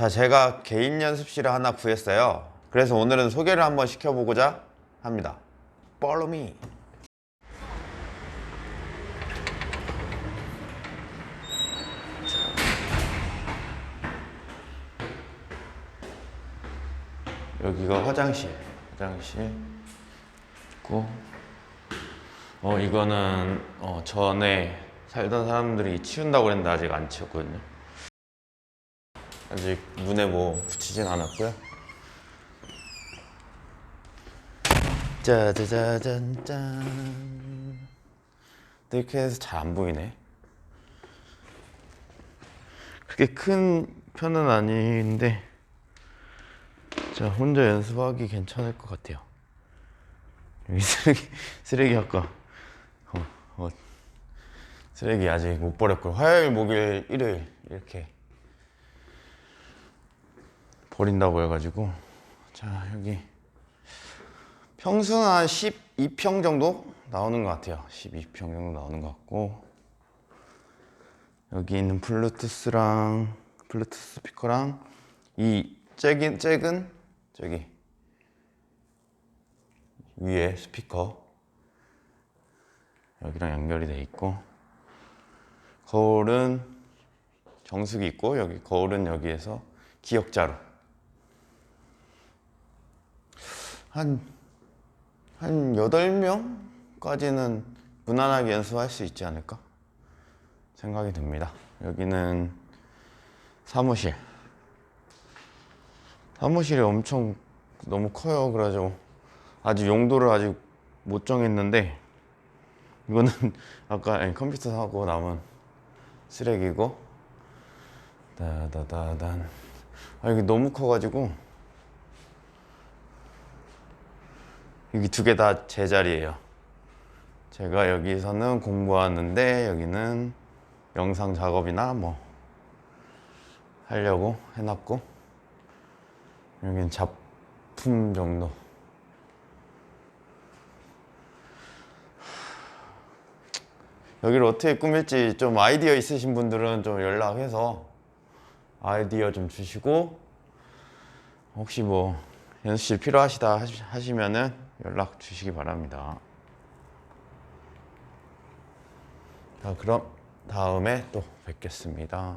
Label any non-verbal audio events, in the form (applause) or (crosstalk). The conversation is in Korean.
자, 제가 개인 연습실을 하나 구했어요. 그래서 오늘은 소개를 한번 시켜보고자 합니다. Follow me. 여기가 화장실. 화장실 있고, 어 이거는 어, 전에 살던 사람들이 치운다고 그랬는데 아직 안 치웠거든요. 아직 문에 뭐 붙이진 않았고요. 짜자자잔짠. 이렇게 해서 잘 안 보이네. 그렇게 큰 편은 아닌데, 자 혼자 연습하기 괜찮을 것 같아요. 여기 (laughs) 쓰레기 쓰레기 아까 어, 어, 쓰레기 아직 못 버렸고 화요일, 목요일, 일요일 이렇게 버린다고 해가지고. 자 여기. 평수는 한 12평 정도 나오는 것 같아요. 12평 정도 나오는 것 같고. 여기 있는 블루투스랑 블루투스 스피커랑 이 잭인 잭은 저기 위에 스피커. 여기랑 연결이 돼 있고. 거울은 정수기 있고 여기 거울은 여기에서 기역자로 한, 한 8명까지는 무난하게 연습할 수 있지 않을까 생각이 듭니다. 여기는 사무실. 사무실이 엄청 너무 커요. 그래가지고 아직 용도를 아직 못 정했는데 이거는 (laughs) 아까 컴퓨터 사고 남은 쓰레기고 다다다단 아 이게 너무 커가지고 여기 두 개 다 제 자리예요. 제가 여기서는 공부하는데 여기는 영상 작업이나 뭐 하려고 해놨고 여기는 작품 정도. 여기를 어떻게 꾸밀지 좀 아이디어 있으신 분들은 좀 연락해서 아이디어 좀 주시고 혹시 뭐 연습실 필요하시다 하시- 하시면은 연락 주시기 바랍니다. 자, 그럼 다음에 또 뵙겠습니다.